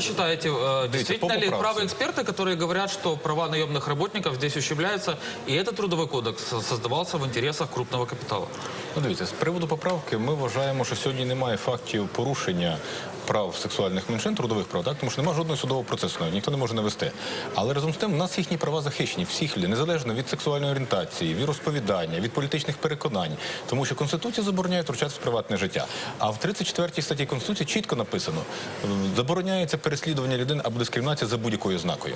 вы считаете, э, действительно по ли поправке. правы эксперты, которые говорят, что права наемных работников здесь ущемляются, и этот трудовой кодекс создавался в интересах крупного капитала? Ну, дивіться, з приводу поправки ми вважаємо, що сьогодні немає фактів порушення прав сексуальних меншин, трудових прав, так? тому що немає жодного судового процесу, навіть ніхто не може навести. Але разом з тим, у нас їхні права захищені, всіх людей, незалежно від сексуальної орієнтації, від розповідання, від політичних переконань, тому що Конституція забороняє втручатися в приватне життя. А в 34 статті Конституції чітко написано, е, забороняється переслідування людини або дискримінація за будь-якою ознакою.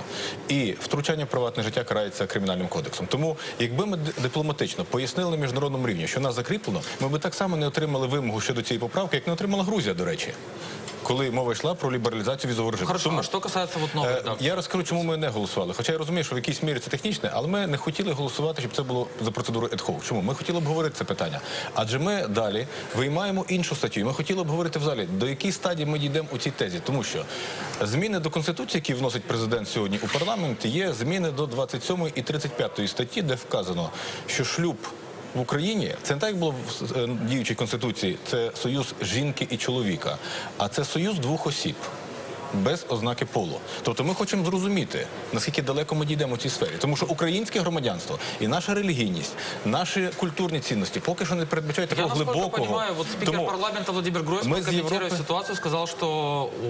І втручання в приватне життя карається кримінальним кодексом. Тому, якби ми дипломатично пояснили на міжнародному рівні, що нас закріплено, ми би так само не отримали вимогу щодо цієї поправки, як не отримала Грузія, до речі, коли мова йшла про лібералізацію візового режиму. Хорошо, Тому- а что касается вот новой Е. Я розкажу, чому ми не голосували. Хоча я розумію, що в якійсь мірі це технічне, але ми не хотіли голосувати, щоб це було за процедурою hoc. Чому? Ми хотіли обговорити це питання. Адже ми далі виймаємо іншу статтю. І Ми хотіли обговорити в залі, до якій стадії ми дійдемо у цій тезі. Тому що зміни до Конституції, які вносить президент сьогодні у парламент, є зміни до 27 і 35 статті, де вказано, що шлюб. В Україні це не так як було в е, діючій конституції. Це союз жінки і чоловіка, а це союз двох осіб без ознаки полу. Тобто ми хочемо зрозуміти, наскільки далеко ми дійдемо в цій сфері. Тому що українське громадянство і наша релігійність, наші культурні цінності поки що не передбачають Я, такого насколько глибокого. понимаю, вот спикер Тому парламента Владимир Гройсман, мы из комментируя Европы- ситуацию, сказал, что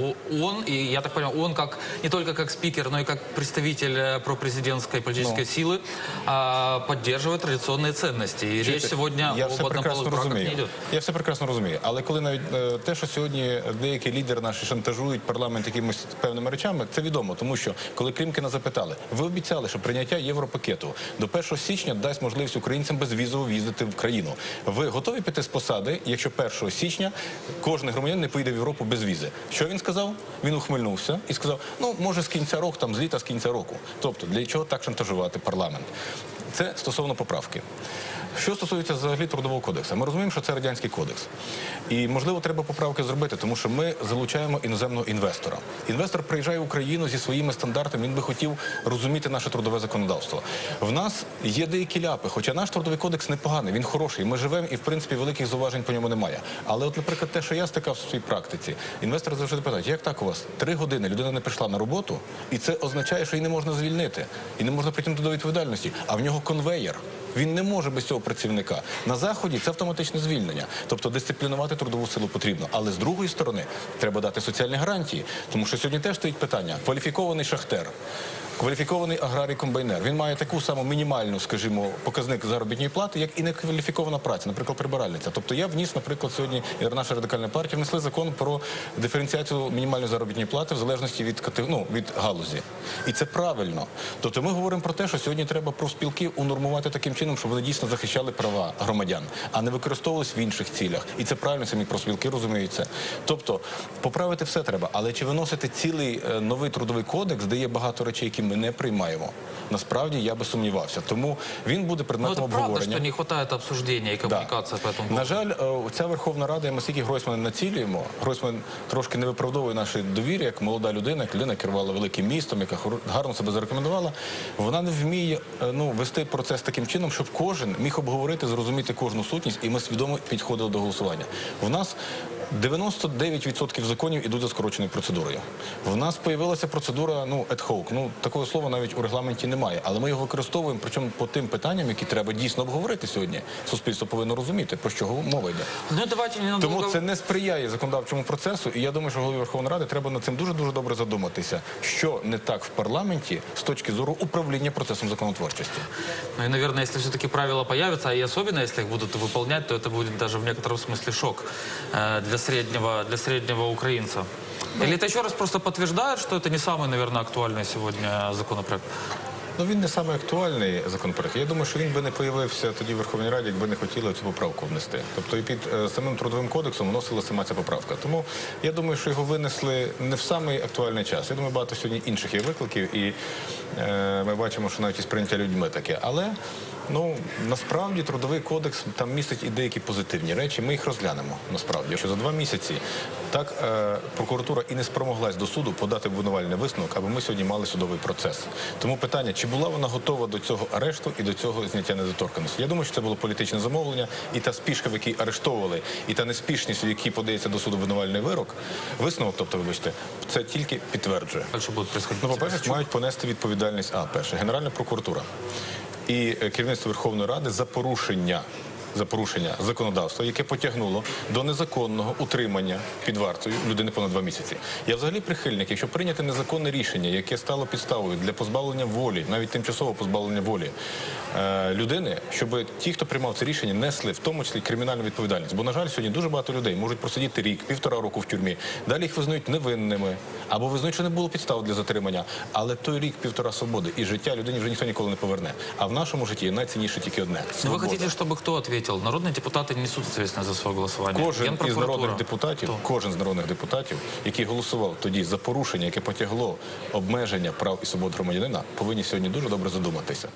о- он, и я так понимаю, он как не только как спикер, но и как представитель э, пропрезидентской политической Ну. силы а, поддерживает традиционные ценности. И речь сегодня я об все прекрасно однополых браках не розумію. идет. Я все прекрасно розумію. Але коли навіть е, те, що сьогодні деякі лідери наші шантажують парламент якимись певними речами, це відомо, тому що коли Клімкіна запитали, ви обіцяли, що прийняття європакету до 1 січня дасть можливість українцям безвізово в'їздити в країну. Ви готові піти з посади, якщо 1 січня кожен громадянин не поїде в Європу без візи? Що він сказав? Він ухмильнувся і сказав: ну може з кінця року, там з літа, з кінця року. Тобто для чого так шантажувати парламент? Це стосовно поправки. Що стосується взагалі трудового кодексу, ми розуміємо, що це радянський кодекс, і можливо треба поправки зробити, тому що ми залучаємо іноземного інвестора. Інвестор приїжджає в Україну зі своїми стандартами. Він би хотів розуміти наше трудове законодавство. В нас є деякі ляпи, хоча наш трудовий кодекс непоганий, він хороший. Ми живемо і в принципі великих зауважень по ньому немає. Але, от, наприклад, те, що я стикав в своїй практиці, інвестори завжди питають, як так у вас три години людина не прийшла на роботу, і це означає, що її не можна звільнити, і не можна притягнути до відповідальності. А в нього конвеєр. Він не може без цього працівника. На заході це автоматичне звільнення. Тобто дисциплінувати трудову силу потрібно. Але з другої сторони треба дати соціальні гарантії. Тому що сьогодні теж стоїть питання: кваліфікований шахтер. Кваліфікований аграрій комбайнер. Він має таку саму мінімальну, скажімо, показник заробітної плати, як і некваліфікована праця, наприклад, прибиральниця. Тобто я вніс, наприклад, сьогодні наша радикальна партія внесли закон про диференціацію мінімальної заробітної плати в залежності від ну, від галузі. І це правильно. Тобто ми говоримо про те, що сьогодні треба профспілки унормувати таким чином, щоб вони дійсно захищали права громадян, а не використовувались в інших цілях. І це правильно самі профспілки розуміють це. Тобто поправити все треба, але чи виносити цілий е, новий трудовий кодекс, де є багато речей, які ми не приймаємо? Насправді я би сумнівався. Тому він буде Но предметом Ну, это правда, обговорення. что не хватает обсуждения и коммуникации по поводу? На жаль, е, ця Верховна Рада, і ми скільки Гройсмана націлюємо. Гройсман трошки не виправдовує наші довір'я, як молода людина, як людина керувала великим містом, яка гарно себе зарекомендувала. Вона не вміє е, ну, вести процес таким чином, щоб кожен міг обговорити, зрозуміти кожну сутність, і ми свідомо підходили до голосування. В нас 99% законів ідуть за скороченою процедурою. В нас появилася процедура ну ad hoc. Ну такого слова навіть у регламенті немає, але ми його використовуємо. Причому по тим питанням, які треба дійсно обговорити сьогодні. Суспільство повинно розуміти, про що мова йде. Ну давайте ненадолго... Тому це не сприяє законодавчому процесу, і я думаю, що голові Верховної Ради треба над цим дуже дуже добре задуматися, що не так в парламенті з точки зору управління процесом законотворчості. Ну и, наверное, если все-таки правила появятся, и особенно если их будут выполнять, то это будет даже в некотором смысле шок э, для среднего, для среднего украинца. Или это еще раз просто подтверждает, что это не самый, наверное, актуальный сегодня законопроект? Ну він не саме актуальний законопроект. Я думаю, що він би не появився тоді в Верховній Раді, якби не хотіли цю поправку внести. Тобто і під е, самим трудовим кодексом вносила сама ця поправка. Тому я думаю, що його винесли не в самий актуальний час. Я думаю, багато сьогодні інших є викликів, і е, ми бачимо, що навіть і сприйняття людьми таке. Але ну насправді трудовий кодекс там містить і деякі позитивні речі. Ми їх розглянемо насправді. Що за два місяці Так е, прокуратура і не спромоглась до суду подати обвинувальний висновок, аби ми сьогодні мали судовий процес. Тому питання, чи була вона готова до цього арешту і до цього зняття недоторканності? Я думаю, що це було політичне замовлення, і та спішка, в якій арештовували, і та неспішність, в якій подається до суду обвинувальний вирок, висновок, тобто, вибачте, це тільки підтверджує. Ну, по-перше, мають понести відповідальність. А, перше, Генеральна прокуратура і е, керівництво Верховної Ради за порушення. За порушення законодавства, яке потягнуло до незаконного утримання під вартою людини понад два місяці. Я взагалі прихильник, якщо прийняти незаконне рішення, яке стало підставою для позбавлення волі, навіть тимчасового позбавлення волі е, людини, щоб ті, хто приймав це рішення, несли в тому числі кримінальну відповідальність. Бо на жаль, сьогодні дуже багато людей можуть просидіти рік, півтора року в тюрмі. Далі їх визнають невинними або визнають, що не було підстав для затримання. Але той рік півтора свободи і життя людині вже ніхто ніколи не поверне. А в нашому житті найцінніше тільки одне Вы свобода. хотите, чтобы кто ответил? Народные депутаты несут ответственность за свое голосование. Кожен із народних депутатів, кожен з народних депутатів, який голосував тоді за порушення, яке потягло обмеження прав і свобод громадянина, повинні сьогодні дуже добре задуматися.